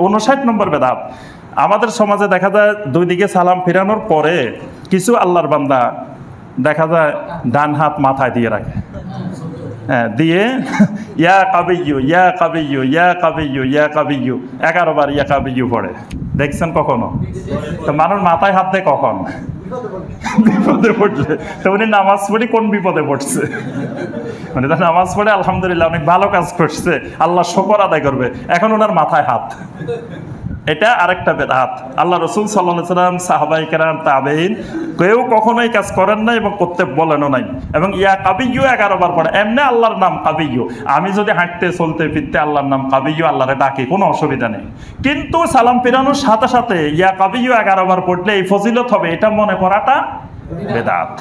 উনষাট নম্বর বেদাত আমাদের সমাজে দেখা যায় দুই দিকে সালাম ফিরানোর পরে কিছু আল্লাহর বান্দা দেখা যায় ডান হাত মাথায় দিয়ে রাখে। হ্যাঁ দিয়ে ইয়া কাবিয়ু ইয়া কাবিয়ু ইয়া কাবিয়ু ইয়া কাবিয়ু এগারো বার ইয়া কাবিয়ু পড়ে। দেখছেন কখনো? তো মানুষ মাথায় হাত দেয় কখন? বিপদে পড়ছে। তো উনি নামাজ পড়ি কোন বিপদে পড়ছে? মানে তার নামাজ পড়ে আলহামদুলিল্লাহ অনেক ভালো কাজ করছে। আল্লাহ শকর আদায় করবে। এখন ওনার মাথায় হাত। এটা আরেকটা বেদাত। আল্লাহ রসুল সাল্লাম সাহাবাই কেরাম তাবেইন কেউ কখনোই কাজ করেন নাই এবং করতে বলেনও নাই। এবং ইয়া কাবিয়ু এগারো বার পড়ে, এমনি আল্লাহর নাম কাবিয়ু আমি যদি হাঁটতে, চলতে, ফিরতে আল্লাহর নাম কাবিয়ু আল্লাহরে ডাকি, কোনো অসুবিধা নেই। কিন্তু সালাম ফিরানোর সাথে সাথে ইয়া কাবিয়ু এগারো বার পড়লে এই ফজিলত হবে, এটা মনে করাটা বেদাত।